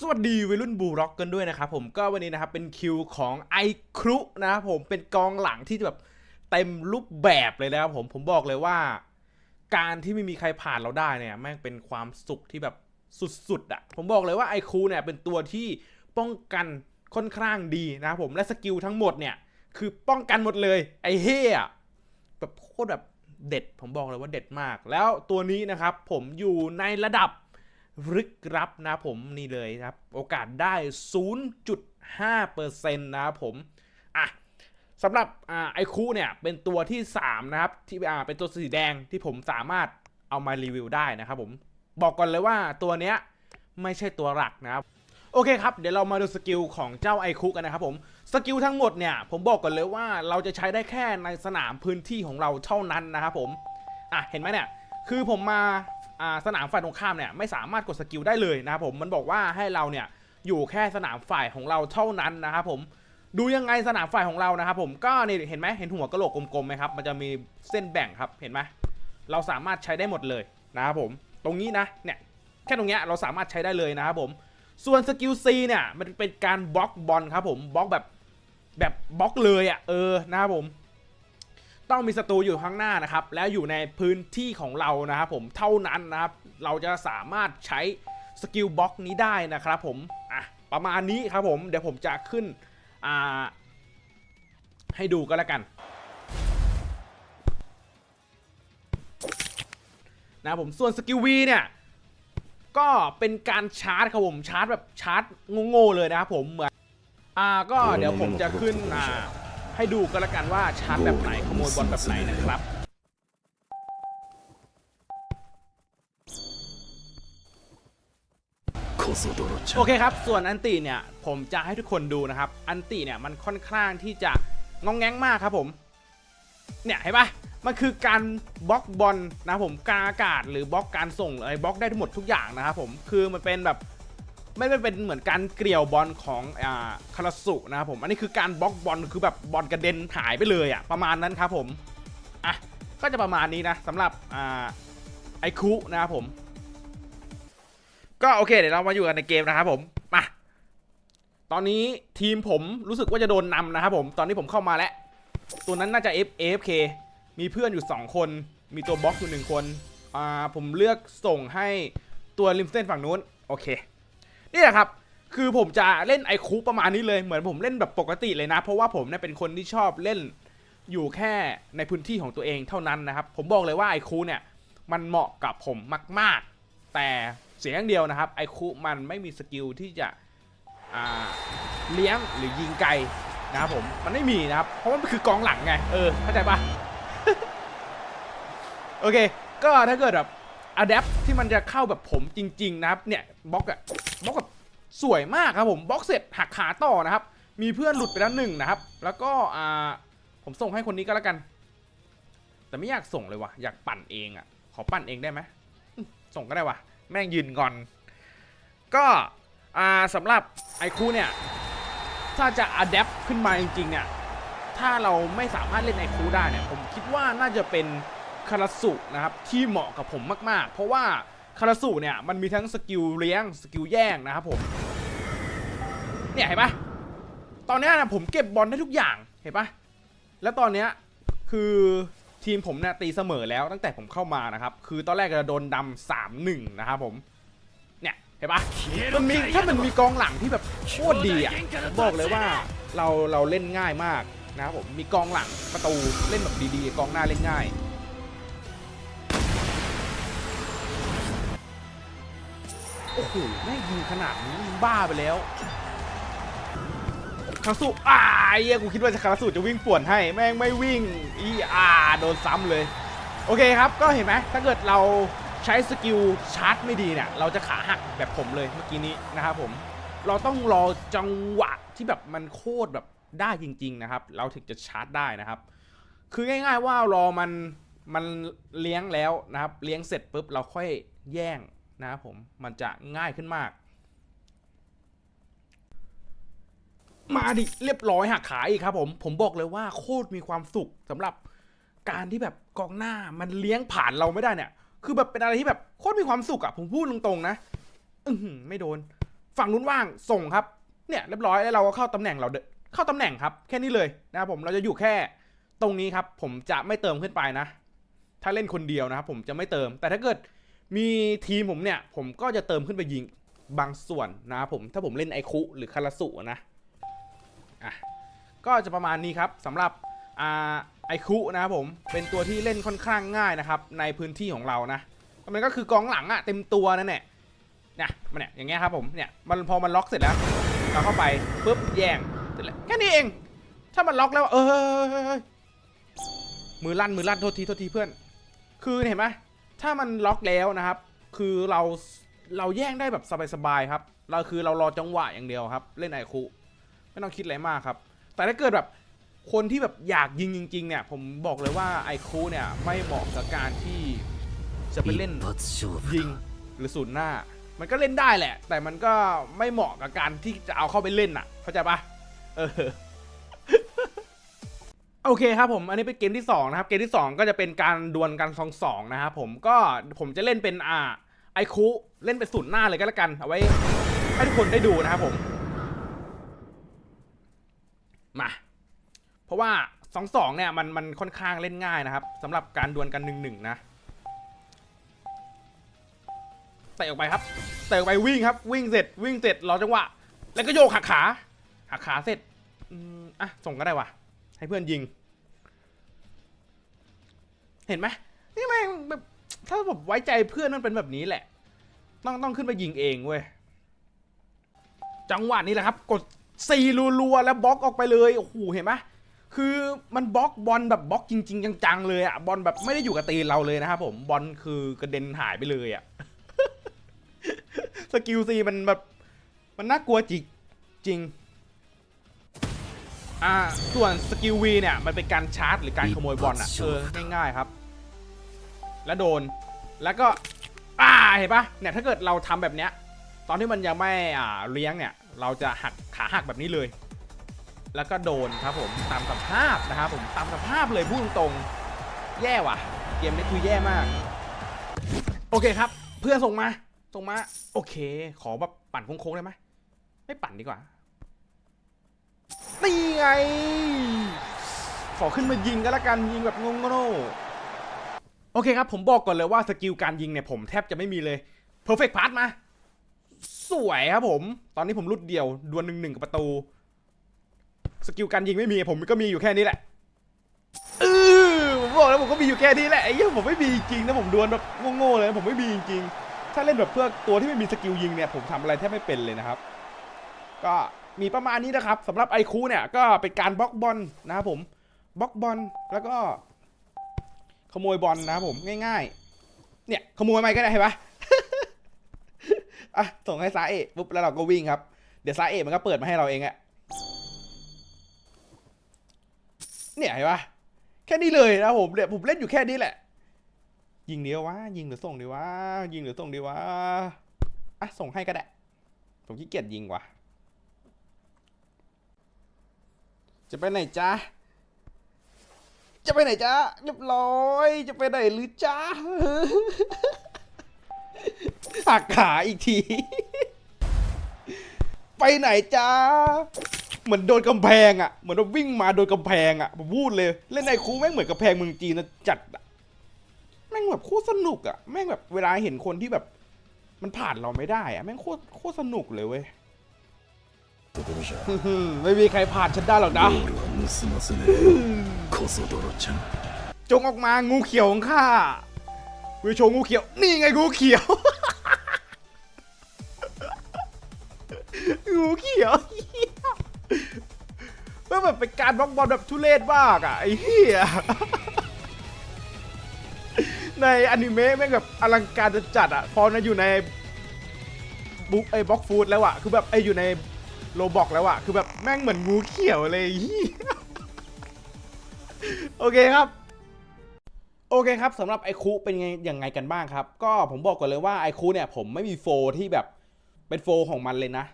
สวัสดีวัยรุ่นบูร็อกกันด้วยนะครับผมก็วันนี้นะครับเป็นคิวของไอครุนะครับผมเป็นกองหลังที่แบบเต็มรูปแบบเลยนะครับผมผมบอกเลยว่า การที่ไม่มีใครผ่านเราได้เนี่ยแม่งเป็นความสุขที่แบบสุดๆอะ่ะผมบอกเลยว่าไอครูเนี่ยเป็นตัวที่ป้องกันค่อนข้างดีนะครับผมและสกิลทั้งหมดเนี่ย คือป้องกันหมดเลยไอเฮียแบบโคตรแบบเด็ด ผมบอกเลยว่าเด็ดมาก แล้วตัวนี้นะครับผมอยู่ในระดับ รึกรับนะผมนี่เลยครับ โอกาสได้ 0.5%นะครับผมอะสำหรับอ่าไอคูเนี่ยเป็นตัวที่ 3 นะครับ ที่อ่าเป็นตัวสีแดงที่ผมสามารถเอามารีวิวได้นะครับผมบอกก่อนเลยว่าตัวเนี้ยไม่ใช่ตัวหลักนะครับโอเคครับ เดี๋ยวเรามาดูสกิลของเจ้าไอคุกันนะครับผม สกิลทั้งหมดเนี่ย ผมบอกก่อนเลยว่าเราจะใช้ได้แค่ในสนามพื้นที่ของเราเท่านั้นนะครับผม อะ เห็นไหมเนี่ย คือผมมา สนามฝ่ายตรงข้ามเนี่ยไม่สามารถกดสกิลได้เลยนะครับผมมันบอกว่าให้เราเนี่ยอยู่แค่สนามฝ่ายของเราเท่านั้นนะครับผมดูยังไงสนามฝ่ายของเรานะครับผมก็นี่เห็นไหมเห็นหัวกระโหลกกลมๆไหมครับมันจะมีเส้นแบ่งครับเห็นไหมเราสามารถใช้ได้หมดเลยนะครับผมตรงนี้นะเนี่ยแค่ตรงเนี้ยเราสามารถใช้ได้เลยนะครับผมส่วนสกิล C เนี่ยมันเป็นการบล็อกบอลครับผมบล็อกแบบแบบบล็อกเลยอะ่ะเออนะครับผม ต้องมีศัตรูอยู่ข้างหน้านะครับ แล้วอยู่ในพื้นที่ของเรานะครับผมเท่านั้นนะครับ เราจะสามารถใช้สกิลบล็อกนี้ได้นะครับผมอะประมาณนี้ครับผม เดี๋ยวผมจะขึ้นอ่าให้ดูก็แล้วกันนะผมส่วนสกิล V เนี่ยก็เป็นการชาร์จครับผมชาร์จแบบชาร์จโง่ๆเลยนะครับผมเหมือนอ่าก็เดี๋ยวผมจะขึ้นอ่า ให้ดูกันละกันว่าชาร์จแบบไหนขโมยบอลแบบไหนนะครับโอเคครับ ส่วนอันตีเนี่ย ผมจะให้ทุกคนดูนะครับ อันตีเนี่ยมันค่อนข้างที่จะงองแงงมากครับผม เนี่ยเห็นปะมันคือการบล็อกบอลนะผมกาอากาศหรือบล็อกการส่งอะไรบล็อกได้ทั้งหมดทุกอย่างนะครับผม คือมันเป็นแบบ ไม่ได้เป็นเหมือนการเกลี่ยวบอลของอ่าคาราสุนะครับผมอันนี้คือการบล็อกบอลคือแบบบอลกระเด็นหายไปเลยอะประมาณนั้นครับผมอะก็จะประมาณนี้นะสำหรับอ่าไอคุนะครับผม ก็โอเคเดี๋ยวเรามาอยู่กันในเกมนะครับผมมาตอนนี้ทีมผมรู้สึกว่าจะโดนนำนะครับผมตอนนี้ผมเข้ามาแล้ว ตัวนั้นน่าจะ F AFK มีเพื่อนอยู่ 2 คน มีตัวบล็อกอยู่ 1 คนอ่าผมเลือกส่งให้ตัวริมเส้นฝั่งนู้น โอเค นี่แหละครับคือผมจะเล่นไอคูประมาณนี้เลยเหมือนผมเล่นแบบปกติเลยนะ เพราะว่าผมเนี่ยเป็นคนที่ชอบเล่นอยู่แค่ในพื้นที่ของตัวเองเท่านั้นนะครับ ผมบอกเลยว่าไอคูเนี่ยมันเหมาะกับผมมาก ๆ แต่เสียงเดียวนะครับไอคูมันไม่มีสกิลที่จะเลี้ยงหรือยิงไกลนะครับผมมันไม่มีนะครับ เพราะว่ามันคือกองหลังไง เออเข้าใจปะโอเค ก็ถ้าเกิดแบบ อะแดปที่มันจะเข้าแบบผมจริง ๆ นะครับ เนี่ยบล็อกอะบล็อกแบบสวยมากครับผมบล็อกเสร็จหักขาต่อนะครับ มีเพื่อนหลุดไปแล้วหนึ่งนะครับ แล้วก็อ่าผมส่งให้คนนี้ก็แล้วกัน แต่ไม่อยากส่งเลยว่ะอยากปั่นเองอะขอปั่นเองได้ไหมส่งก็ได้ว่ะแม่งยืนก่อน ก็อ่าสำหรับไอคูเนี่ยถ้าจะอัดแอปขึ้นมาจริงๆเนี่ยถ้าเราไม่สามารถเล่นไอคูได้เนี่ยผมคิดว่าน่าจะเป็น คาราสุนะครับที่เหมาะกับผมมากๆ เพราะว่าคาราสุเนี่ยมันมีทั้งสกิลเลี้ยงสกิลแย่งนะครับผมเนี่ยเห็นปะตอนนี้นะผมเก็บบอลได้ทุกอย่างเห็นปะแล้วตอนเนี้ยคือทีมผมเนี่ยตีเสมอแล้วตั้งแต่ผมเข้ามานะครับ คือตอนแรกจะโดนดำสามหนึ่งนะครับผม เนี่ยเห็นปะมันมีถ้ามันมีกองหลังที่แบบโคตรดีอะบอกเลยว่าเราเราเล่นง่ายมากนะครับผมมีกองหลังประตูเล่นแบบดีๆ กองหน้าเล่นง่าย โอ้โหแม่งยิงขนาดนี้มึงบ้าไปแล้วคาราสุอ่าเหี้ยกูคิดว่าจะคาราสุจะวิ่งป่วนให้ แม่งไม่วิ่งอีอ่าโดนซ้ำเลย โอเคครับ ก็เห็นไหมถ้าเกิดเราใช้สกิลชาร์จไม่ดีเนี่ย เราจะขาหักแบบผมเลยเมื่อกี้นี้นะครับผม เราต้องรอจังหวะที่แบบมันโคตรแบบได้จริง ๆ นะครับ เราถึงจะชาร์จได้นะครับ คือง่าย ๆว่ารอมันมันเลี้ยงแล้วนะครับ เลี้ยงเสร็จปุ๊บเราค่อยแย่ง นะครับผมมันจะง่ายขึ้นมาก มาดิเรียบร้อยหักขาอีกครับผมผมบอกเลยว่าโคตรมีความสุขสำหรับการที่แบบกองหน้ามันเลี้ยงผ่านเราไม่ได้เนี่ย คือแบบเป็นอะไรที่แบบโคตรมีความสุขอะผมพูดตรงๆนะอือหือไม่โดน ฝั่งนู้นว่างส่งครับ เนี่ยเรียบร้อยแล้วเราก็เข้าตำแหน่งเราเดเข้าตำแหน่งครับ แค่นี้เลยนะครับผมเราจะอยู่แค่ตรงนี้ครับ ผมจะไม่เติมขึ้นไปนะ ถ้าเล่นคนเดียวนะครับผมจะไม่เติม แต่ถ้าเกิด มีทีมผมเนี่ย ผมก็จะเติมขึ้นไปยิงบางส่วนนะครับผมถ้าผมเล่นไอคุหรือคาราสุนะอะก็จะประมาณนี้ครับสำหรับอ่าไอคุนะครับผมเป็นตัวที่เล่นค่อนข้างง่ายนะครับ ในพื้นที่ของเรานะมันก็คือกองหลังอะเต็มตัวนั่นแหละเนี่ยมันเนี่ยอย่างเงี้ยครับผมเนี่ยมันพอมันล็อกเสร็จแล้วเราเข้าไปปุ๊บแย่งเสร็จแล้วแค่นี้เอง ถ้ามันล็อกแล้วเออมือลั่นมือลั่นโทษทีโทษทีเพื่อน คือเห็นไหม ถ้ามันล็อกแล้วนะครับ คือเราเราแย่งได้แบบสบายๆครับ เราคือเรารอจังหวะอย่างเดียวครับ เล่นไอคุไม่ต้องคิดอะไรมากครับ แต่ถ้าเกิดแบบคนที่แบบอยากยิงจริง ๆ เนี่ย ผมบอกเลยว่าไอคูเนี่ยไม่เหมาะกับการที่จะไปเล่นยิงหรือสูนหน้า มันก็เล่นได้แหละ แต่มันก็ไม่เหมาะกับการที่จะเอาเข้าไปเล่นน่ะ เข้าใจปะเออ โอเคครับผม อันนี้เป็นเกมที่2นะครับ เกมที่ 2 ก็จะเป็นการดวลกันสองสองนะครับผม ก็ผมจะเล่นเป็นอ่าไอคุเล่นเป็นศูนย์หน้าเลยก็แล้วกัน เอาไว้ให้ทุกคนได้ดูนะครับผม มา เพราะว่าสองสองเนี่ยมันมันค่อนข้างเล่นง่ายนะครับสำหรับการดวลกันหนึ่งหนึ่งนะเตะออกไปครับเตะออกไปวิ่งครับ วิ่งเสร็จวิ่งเสร็จรอจังหวะ แล้วก็โยกหักขาหักขาเสร็จอืมอะส่งก็ได้วะ ให้เพื่อนยิง เห็นไหมนี่แม่งแบบถ้าผมไว้ใจเพื่อนมันเป็นแบบนี้แหละ ต้องต้องขึ้นไปยิงเองเว้ยจังหวะนี้แหละครับ กดซีรัวๆแล้วบล็อกออกไปเลยโอ้โหเห็นไหมคือมันบล็อกบอลแบบบล็อกจริง ๆ จังๆเลยอะบอลแบบไม่ได้อยู่กับตีนเราเลยนะครับผมบอลคือกระเด็นหายไปเลยอะสกิลซีมันแบบมันน่ากลัวจริงจริง อ่าส่วนสกิลวีเนี่ยมันเป็นการชาร์จหรือการขโมยบอลอะเออง่ายๆครับ แล้วโดนแล้วก็อ่าเห็นปะเนี่ยถ้าเกิดเราทำแบบเนี้ย ตอนที่มันยังไม่อ่าเลี้ยงเนี่ย เราจะหักขาหักแบบนี้เลย แล้วก็โดนครับผมตามสภาพนะครับผมตามสภาพเลยพูดตรงๆแย่ว่ะ เกมนี้คือแย่มาก โอเคครับ เพื่อนส่งมาส่งมา โอเค ขอแบบปั่นโค้งๆได้ไหมไม่ปั่นดีกว่า นี่ไง ขอขึ้นมายิงก็แล้วกันยิงแบบงงๆโอเคครับผมบอกก่อนเลยว่าสกิลการยิงเนี่ยผมแทบจะไม่มีเลย Perfect Pass มา สวยครับผม ตอนนี้ผมรุดเดียวดวลหนึ่งหนึ่งกับประตู สกิลการยิงไม่มีผมก็มีอยู่แค่นี้แหละเออผมบอกแล้วผมก็มีอยู่แค่นี้แหละไอ้เหี้ยผมไม่มีจริงนะผมดวลแบบโง่ๆเลยผมไม่มีจริงๆถ้าเล่นแบบเพื่อตัวที่ไม่มีสกิลยิงเนี่ยผมทำอะไรแทบไม่เป็นเลยนะครับ ก็ มีประมาณนี้นะครับสำหรับไอคูเนี่ยก็เป็นการบล็อกบอลนะครับผมบล็อกบอลแล้วก็ ขโมยบอลนะครับผมง่าย ๆ เนี่ยขโมยไปก็ได้เห็นปะอะส่งให้ซาเอะปุ๊บแล้วเราก็วิ่งครับเดี๋ยวซาเอะมันก็เปิดมาให้เราเองอะเนี่ยเห็นปะแค่นี้เลยนะผมเนี่ยผมเล่นอยู่แค่นี้แหละ ยิงเดียววะยิงหรือส่งดีวะยิงหรือส่งดีวะอะส่งให้ก็ได้ผมขี้เกียจยิงว่ะ จะไปไหนจ้าจะไปไหนจ้าเรียบร้อย จะไปไหนหรือจ้าหักขาอีกที ไปไหนจ้าเหมือนโดนกำแพงอะ เหมือนวิ่งมาโดนกำแพงอะผมพูดเลย เล่นในคูแม่งเหมือนกำแพงเมืองจีนนะจัดอะแม่งแบบโคตรสนุกอะ แม่งแบบเวลาเห็นคนที่แบบ มันผ่านเราไม่ได้อะแม่งโคตรโคตรสนุกเลยเว้ย ไม่มีใครผ่านฉันได้หรอกนะจงออกมางูเขียวของข้าวิชงูเขียว นี่ไงงูเขียว งูเขียวเมื่อแบบเป็นการบล็อกบอลแบบทุเรศมากอะไอ้เหี้ยในอนิเมะแม่งแบบอลังการจัดอะ พอนะอยู่ในบุ๊กไอ้บล็อกฟูดแล้วอะ คือแบบไอ้อยู่ใน โลบอกแล้วอะคือแบบแม่งเหมือนงูเขียวเลยโอเคครับโอเคครับสำหรับไอคูเป็นไงยังไงกันบ้างครับ ก็ผมบอกก่อนเลยว่าไอคูเนี่ยผมไม่มีโฟที่แบบเป็นโฟของมันเลยนะ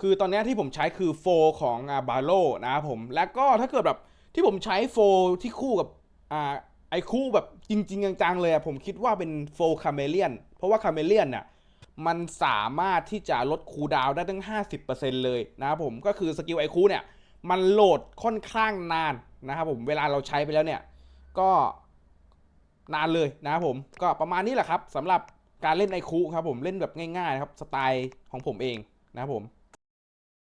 คือตอนนี้ที่ผมใช้คือโฟของอาบาโลนะครับผมแล้วก็ถ้าเกิดแบบที่ผมใช้โฟที่คู่กับอ่าไอคูแบบจริง ๆ จังๆเลยอะผมคิดว่าเป็นโฟคาเมเลียนเพราะว่าคาเมเลียนเนี่ย มันสามารถที่จะลดคูดาวได้ถึง 50%เลยนะครับผมก็คือสกิลไอคูเนี่ยมันโหลดค่อนข้างนานนะครับผมเวลาเราใช้ไปแล้วเนี่ยก็นานเลยนะครับผมก็ประมาณนี้แหละครับสำหรับการเล่นไอคูครับผมเล่นแบบง่ายๆนะครับสไตล์ของผมเองนะครับผม